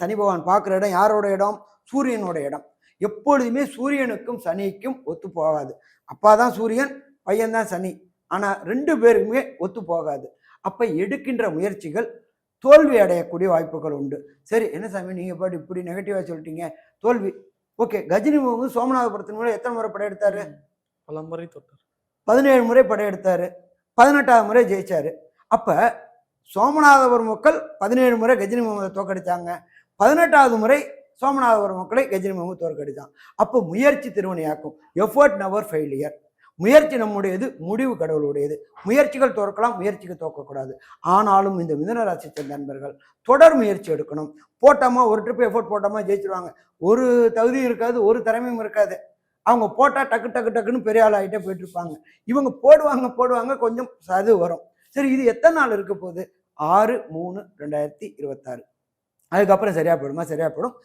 சனி பகவான் பார்க்குற இடம் யாரோட இடம்? சூரியனோட இடம். எப்பொழுதுமே சூரியனுக்கும் சனிக்கும் ஒத்து போகாது. அப்பா தான் சூரியன் பையன் தான் சனி. ஆனால் ரெண்டு பேருக்குமே ஒத்து போகாது. அப்போ எடுக்கின்ற முயற்சிகள் தோல்வி அடையக்கூடிய வாய்ப்புகள் உண்டு. சரி என்ன சாமி நீங்கள் பாட்டு இப்படி நெகட்டிவாக சொல்லிட்டீங்க. தோல்வி. ஓகே கஜினி முகம் சோமநாதபுரத்தின் மூலம் எத்தனை முறை படையெடுத்தாரு பல முறை தொட்டார். பதினேழு முறை படையெடுத்தாரு பதினெட்டாவது முறை ஜெயிச்சாரு. அப்ப சோமநாதபுரம் மக்கள் பதினேழு முறை கஜினி முகமதை தோக்கடிச்சாங்க பதினெட்டாவது முறை சோமநாதபுரம் மக்களை கஜினி முகமது தோற்கடித்தான். அப்போ முயற்சி திருவினையாக்கும் எஃபர்ட் நவர் ஃபெயிலியர் முயற்சி நம்முடையது முடிவு கடவுளுடையது. முயற்சிகள் தோற்கலாம் முயற்சிக்கு தோற்கக்கூடாது ஆனாலும் இந்த மிதனராசி சேர்ந்த நண்பர்கள் தொடர் முயற்சி எடுக்கணும். போட்டோமா ஒரு ட்ரிப் எஃபோர்ட் போட்டோமா ஜெயிச்சிருவாங்க. ஒரு தகுதியும் இருக்காது ஒரு திறமையும் இருக்காது. அவங்க போட்டால் டக்கு டக்கு டக்குன்னு பெரிய ஆள் ஆகிட்டே போயிட்டு இருப்பாங்க இவங்க போடுவாங்க போடுவாங்க கொஞ்சம் அது வரும். சரி இது எத்தனை நாள் இருக்க போகுது? ஆறு மூணு ரெண்டாயிரத்தி இருபத்தாறு. அதுக்கப்புறம் சரியாக போயிடுமா? சரியாக போயிடும்.